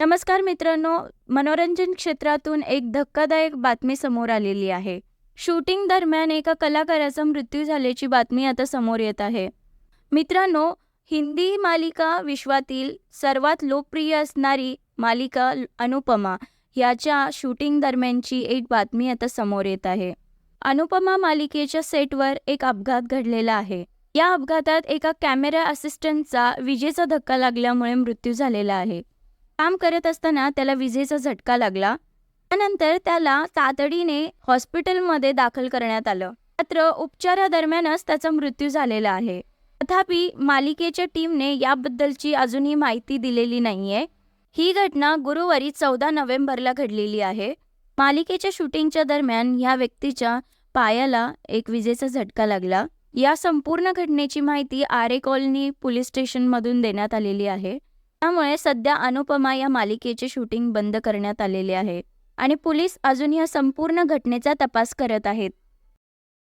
नमस्कार मित्रांनो मनोरंजन क्षेत्रातून एक धक्कादायक बातमी समोर आलेली आहे. शूटिंग दरम्यान एका कलाकाराचा मृत्यू झाल्याची बातमी आता समोर येत आहे. मित्रांनो हिंदी मालिका विश्वातील सर्वात लोकप्रिय असणारी मालिका अनुपमा याच्या शूटिंग दरम्यानची एक बातमी आता समोर येत आहे. अनुपमा मालिकेच्या सेटवर एक अपघात घडलेला आहे. या अपघातात एका कॅमेरा असिस्टंटचा विजेचा धक्का लागल्यामुळे मृत्यू झालेला आहे. काम करत असताना त्याला विजेचा झटका लागला. त्यानंतर त्याला तातडीने हॉस्पिटलमध्ये दाखल करण्यात आलं. मात्र उपचारादरम्यानच त्याचा मृत्यू झालेला आहे. तथापि मालिकेच्या टीमने याबद्दलची अजूनही माहिती दिलेली नाहीये. ही घटना गुरुवारी चौदा नोव्हेंबरला घडलेली आहे. मालिकेच्या शूटिंगच्या दरम्यान ह्या व्यक्तीच्या पायाला एक विजेचा झटका लागला. या संपूर्ण घटनेची माहिती आरे कॉलनी पोलीस स्टेशनमधून देण्यात आलेली आहे. त्यामुळे सध्या अनुपमा या मालिकेचे शूटिंग बंद करण्यात आलेले आहे आणि पोलीस अजून या संपूर्ण घटनेचा तपास करत आहेत.